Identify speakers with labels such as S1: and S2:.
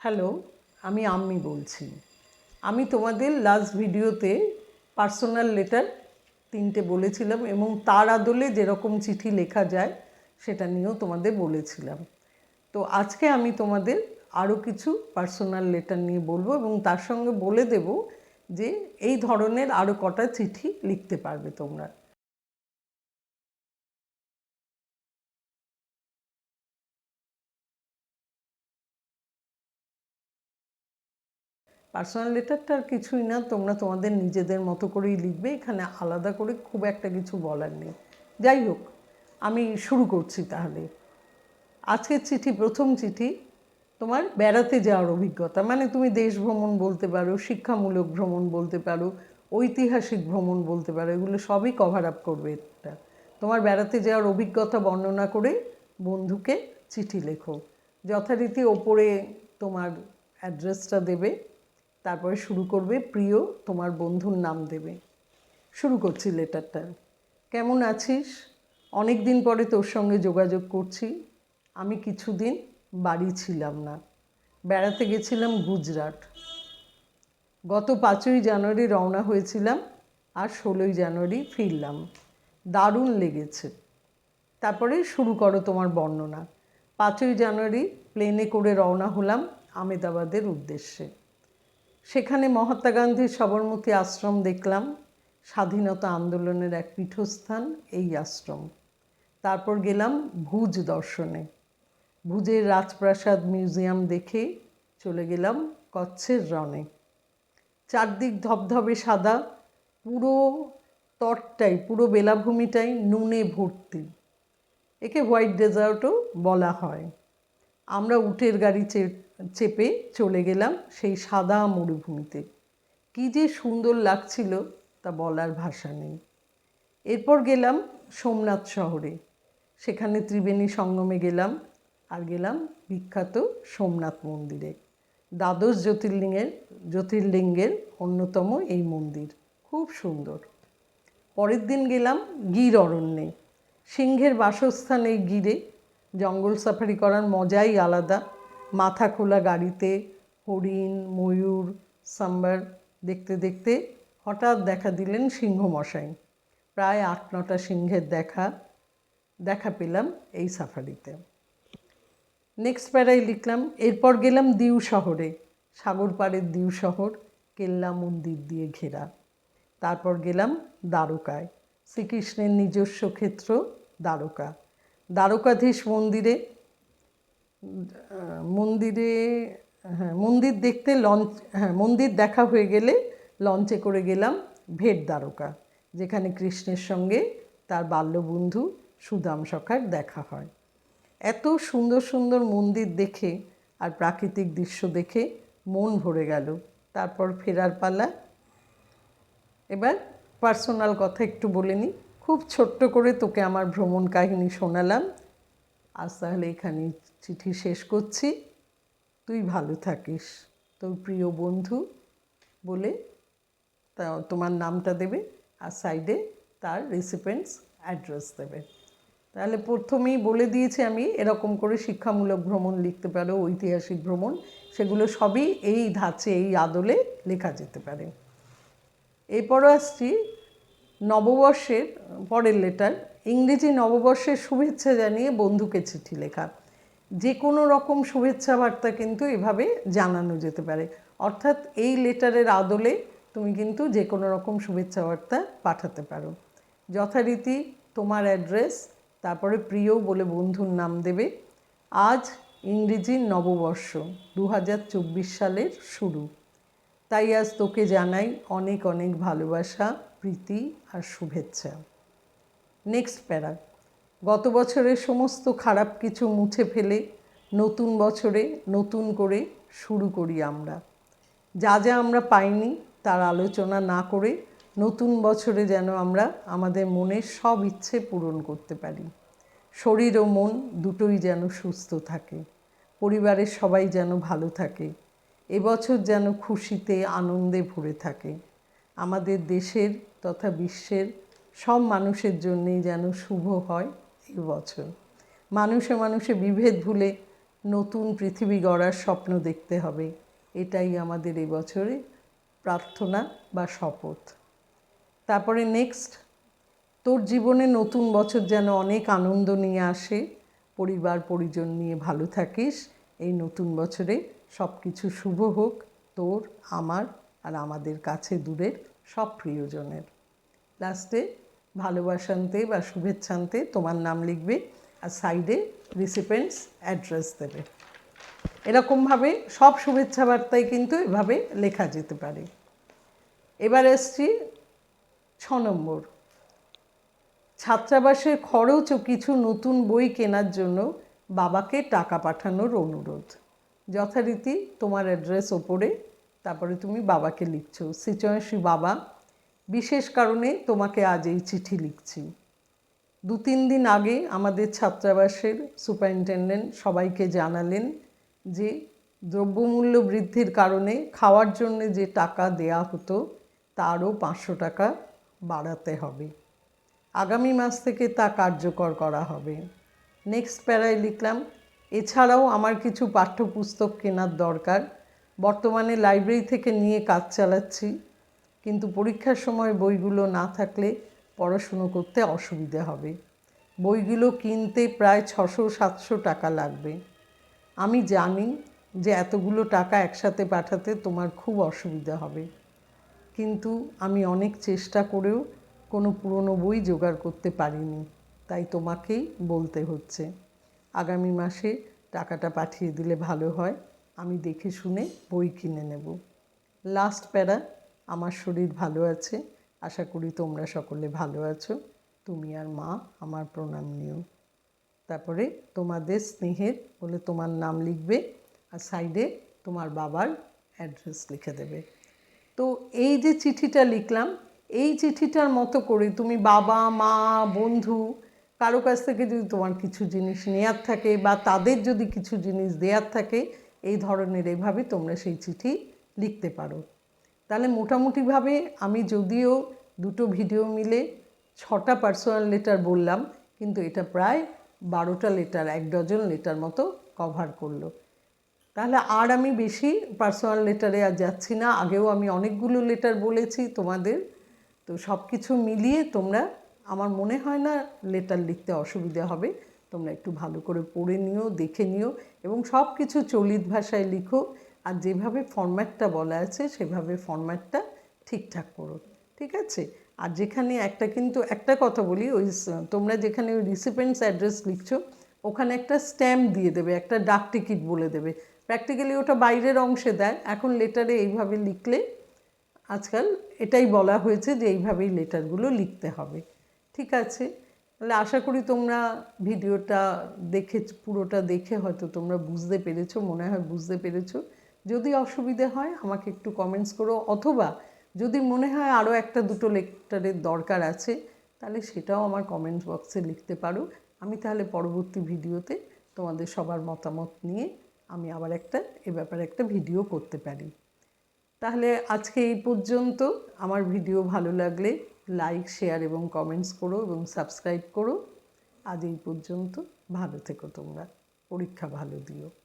S1: Hello, আমি আম্মি বলছি। আমি তোমাদের লাস্ট ভিডিওতে পার্সোনাল লেটার তিনটে বলেছিলাম এবং তার আদলে যেরকম চিঠি লেখা যায় সেটা নিয়েও তোমাদের বলেছিলাম। তো আজকে আমি তোমাদের আরও কিছু পার্সোনাল লেটার নিয়ে বলব এবং তার সঙ্গে বলে দেব যে এই ধরনের আরও কটা চিঠি লিখতে পারবে তোমরা। পার্সোনাল লেটারটা আর কিছুই না, তোমরা তোমাদের নিজেদের মতো করেই লিখবে, এখানে আলাদা করে খুব একটা কিছু বলার নেই। যাই হোক, আমি শুরু করছি তাহলে। আজকের চিঠি, প্রথম চিঠি, তোমার বেড়াতে যাওয়ার অভিজ্ঞতা। মানে তুমি দেশ ভ্রমণ বলতে পারো, শিক্ষামূলক ভ্রমণ বলতে পারো, ঐতিহাসিক ভ্রমণ বলতে পারো, এগুলো সবই কভার আপ করবে এটা তোমার বেড়াতে যাওয়ার অভিজ্ঞতা বর্ণনা করে বন্ধুকে চিঠি লেখো। যথারীতি ওপরে তোমার অ্যাড্রেসটা দেবে। তারপরে শুরু করবে প্রিয়, তোমার বন্ধুর নাম দেবে। শুরু করছি লেটারটা। কেমন আছিস? অনেক দিন পরে তোর সঙ্গে যোগাযোগ করছি। আমি কিছুদিন বাড়ি ছিলাম না। বেড়াতে গেছিলাম গুজরাট। গত পাঁচই জানুয়ারি রওনা হয়েছিলাম আর ষোলোই জানুয়ারি ফিরলাম। দারুণ লেগেছে। তারপরে শুরু করো তোমার বর্ণনা। পাঁচই জানুয়ারি প্লেনে করে রওনা হলাম আমেদাবাদের উদ্দেশ্যে। সেখানে মহাত্মা গান্ধীর সবরমতী আশ্রম দেখলাম, স্বাধীনতা আন্দোলনের এক পীঠস্থান এই আশ্রম। তারপর গেলাম ভুজ দর্শনে। ভুজের রাজপ্রাসাদ মিউজিয়াম দেখে চলে গেলাম কচ্ছের রনে চারদিক ধবধবে সাদা, পুরো তটটাই, পুরো বেলাভূমিটাই নুনে ভর্তি। একে হোয়াইট ডেজার্টও বলা হয়। আমরা উটের গাড়ি চেপে চলে গেলাম সেই সাদা মরুভূমিতে। কী যে সুন্দর লাগছিল তা বলার ভাষা নেই। এরপর গেলাম সোমনাথ শহরে। সেখানে ত্রিবেণী সঙ্গমে গেলাম আর গেলাম বিখ্যাত সোমনাথ মন্দিরে। দ্বাদশ জ্যোতির্লিঙ্গের জ্যোতির্লিঙ্গের অন্যতম এই মন্দির। খুব সুন্দর। পরের দিন গেলাম গির অরণ্যে। সিংহের বাসস্থান এই গিরে। জঙ্গল সাফারি করার মজাই আলাদা। মাথা খোলা গাড়িতে, হরিণ, ময়ূর, সাম্বার দেখতে দেখতে হঠাৎ দেখা দিলেন সিংহ মশাই প্রায় আট নটা সিংহের দেখা দেখা পেলাম এই সাফারিতে। নেক্সট প্যারায় লিখলাম, এরপর গেলাম দিউ শহরে। সাগর পাড়ের দিউ শহর, কেল্লা মন্দির দিয়ে ঘেরা। তারপর গেলাম দ্বারকায়। শ্রীকৃষ্ণের নিজস্ব ক্ষেত্র দ্বারকা। দ্বারকাধীশ মন্দিরে মন্দিরে হ্যাঁ মন্দির দেখতে লঞ্চ হ্যাঁ মন্দির দেখা হয়ে গেলে লঞ্চে করে গেলাম ভেট দ্বারকা, যেখানে কৃষ্ণের সঙ্গে তার বাল্যবন্ধু সুদাম সখার দেখা হয়। এত সুন্দর সুন্দর মন্দির দেখে আর প্রাকৃতিক দৃশ্য দেখে মন ভরে গেল। তারপর ফেরার পালা। এবার পার্সোনাল কথা একটু বলে নিই। খুব ছোট্ট করে তোকে আমার ভ্রমণ কাহিনী শোনালাম। আজ তাহলে এখানে চিঠি শেষ করছি। তুই ভালো থাকিস। তোর প্রিয় বন্ধু বলে তা তোমার নামটা দেবে আর সাইডে তার রেসিপেন্টস অ্যাড্রেস দেবে। তাহলে প্রথমেই বলে দিয়েছি আমি, এরকম করে শিক্ষামূলক ভ্রমণ লিখতে পারো, ঐতিহাসিক ভ্রমণ, সেগুলো সবই এই ধাঁচে, এই আদলে লেখা যেতে পারে। এরপরও আসছি, নববর্ষের পরের লেটার ইংরেজি নববর্ষের শুভেচ্ছা জানিয়ে বন্ধুকে চিঠি লেখা। যে কোনো রকম শুভেচ্ছা বার্তা কিন্তু এভাবে জানানো যেতে পারে। অর্থাৎ এই লেটারের আদলে তুমি কিন্তু যে কোনো রকম শুভেচ্ছা বার্তা পাঠাতে পারো। যথারীতি তোমার অ্যাড্রেস, তারপরে প্রিয় বলে বন্ধুর নাম দেবে। আজ ইংরেজির নববর্ষ দু হাজার চব্বিশ সালের শুরু। তাই আজ তোকে জানাই অনেক অনেক ভালোবাসা, প্রীতি আর শুভেচ্ছা। নেক্সট প্যারা গত বছরের সমস্ত খারাপ কিছু মুছে ফেলে, নতুন বছরে নতুন করে শুরু করি আমরা। যা যা আমরা পাইনি, তার আলোচনা না করে নতুন বছরে যেন আমরা আমাদের মনের সব ইচ্ছে পূরণ করতে পারি। শরীর ও মন দুটোই যেন সুস্থ থাকে। পরিবারের সবাই যেন ভালো থাকে। এবছর যেন খুশিতে, আনন্দে ভরে থাকে। আমাদের দেশের তথা বিশ্বের সব মানুষের জন্যেই যেন শুভ হয় এই বছর। মানুষে মানুষে বিভেদ ভুলে নতুন পৃথিবী গড়ার স্বপ্ন দেখতে হবে। এটাই আমাদের এই বছরে প্রার্থনা বা শপথ। তারপরে নেক্সট তোর জীবনে নতুন বছর যেন অনেক আনন্দ নিয়ে আসে, পরিবার, পরিজন নিয়ে ভালো থাকিস। এই নতুন বছরে সব কিছু শুভ হোক তোর, আমার আর আমাদের কাছে দূরের সব প্রিয়জনের। লাস্টে ভালোবাসান্তে বা শুভেচ্ছান্তে তোমার নাম লিখবে আর সাইডে রিসিপেন্টস অ্যাড্রেস দেবে। এরকমভাবে সব শুভেচ্ছা বার্তাই কিন্তু এভাবে লেখা যেতে পারে। এবার এসছি ছ নম্বর। ছাত্রাবাসের খরচ ও কিছু নতুন বই কেনার জন্য বাবাকে টাকা পাঠানোর অনুরোধ। যথারীতি তোমার অ্যাড্রেস ওপরে, তারপরে তুমি বাবাকে লিখছো। সিচয়সী বাবা বিশেষ কারণে তোমাকে আজ এই চিঠি লিখছি। দু তিন দিন আগে আমাদের ছাত্রাবাসের সুপারিনটেন্ডেন্ট সবাইকে জানালেন যে দ্রব্যমূল্য বৃদ্ধির কারণে খাওয়ার জন্য যে টাকা দেয়া হতো, তারও পাঁচশো টাকা বাড়াতে হবে। আগামী মাস থেকে তা কার্যকর করা হবে। নেক্সট প্যারায় লিখলাম, এছাড়াও আমার কিছু পাঠ্যপুস্তক কেনার দরকার। বর্তমানে লাইব্রেরি থেকে নিয়ে কাজ চালাচ্ছি। কিন্তু পরীক্ষার সময় বইগুলো না থাকলে পড়াশুনো করতে অসুবিধে হবে। বইগুলো কিনতে প্রায় ছশো, সাতশো টাকা লাগবে। আমি জানি যে এতগুলো টাকা একসাথে পাঠাতে তোমার খুব অসুবিধা হবে। কিন্তু আমি অনেক চেষ্টা করেও কোনো পুরনো বই জোগাড় করতে পারিনি, তাই তোমাকেই বলতে হচ্ছে। আগামী মাসে টাকাটা পাঠিয়ে দিলে ভালো হয়, আমি দেখে শুনে বই কিনে নেব। লাস্ট প্যারা আমার শরীর ভালো আছে। আশা করি তোমরা সকলে ভালো আছো। তুমি আর মা আমার প্রণাম নিও। তারপরে তোমাদের স্নেহের বলে তোমার নাম লিখবে আর সাইডে তোমার বাবার অ্যাড্রেস লিখে দেবে। তো এই যে চিঠিটা লিখলাম, এই চিঠিটার মতো করে তুমি বাবা, মা, বন্ধু, কারও কাছ থেকে যদি তোমার কিছু জিনিস নেয়ার থাকে বা তাদের যদি কিছু জিনিস দেওয়ার থাকে, এই ধরনের এভাবে তোমরা সেই চিঠি লিখতে পারো। তাহলে মোটামুটিভাবে আমি যদিও দুটো ভিডিও মিলে ছটা পার্সোনাল লেটার বললাম, কিন্তু এটা প্রায় বারোটা লেটার এক ডজন লেটার মতো কভার করল। তাহলে আর আমি বেশি পার্সোনাল লেটারে আর যাচ্ছি না, আগেও আমি অনেকগুলো লেটার বলেছি তোমাদের। তো সব কিছু মিলিয়ে তোমরা, আমার মনে হয় না লেটার লিখতে অসুবিধা হবে, তোমরা একটু ভালো করে পড়ে নিও, দেখে নিও, এবং সব কিছু চলিত ভাষায় লিখো। আর যেভাবে ফরম্যাটটা বলা আছে, সেভাবে ফরম্যাটটা ঠিকঠাক করো, ঠিক আছে? আর যেখানে একটা কিন্তু, একটা কথা বলি, ওই তোমরা যেখানে ওই রিসিপেন্টস অ্যাড্রেস লিখছো, ওখানে একটা স্ট্যাম্প দিয়ে দেবে, একটা ডাক টিকিট বলে দেবে। প্র্যাকটিক্যালি ওটা বাইরের অংশে দেয়, এখন লেটারে এইভাবে লিখলে আজকাল এটাই বলা হয়েছে যে এইভাবেই লেটারগুলো লিখতে হবে, ঠিক আছে? তাহলে আশা করি তোমরা ভিডিওটা দেখে পুরোটা দেখে হয়তো তোমরা বুঝতে পেরেছ, মনে হয় বুঝতে পেরেছ। যদি অসুবিধে হয়, আমাকে একটু কমেন্টস করো। অথবা যদি মনে হয় আরও একটা দুটো লেটারের দরকার আছে, তাহলে সেটাও আমার কমেন্ট বক্সে লিখতে পারো। আমি তাহলে পরবর্তী ভিডিওতে তোমাদের সবার মতামত নিয়ে আমি আবার একটা, এ ব্যাপারে একটা ভিডিও করতে পারি। তাহলে আজকে এই পর্যন্ত। আমার ভিডিও ভালো লাগলে লাইক শেয়ার এবং কমেন্টস করো এবং সাবস্ক্রাইব করো। আজ এই পর্যন্ত। ভালো থেকো তোমরা। পরীক্ষা ভালো দিও।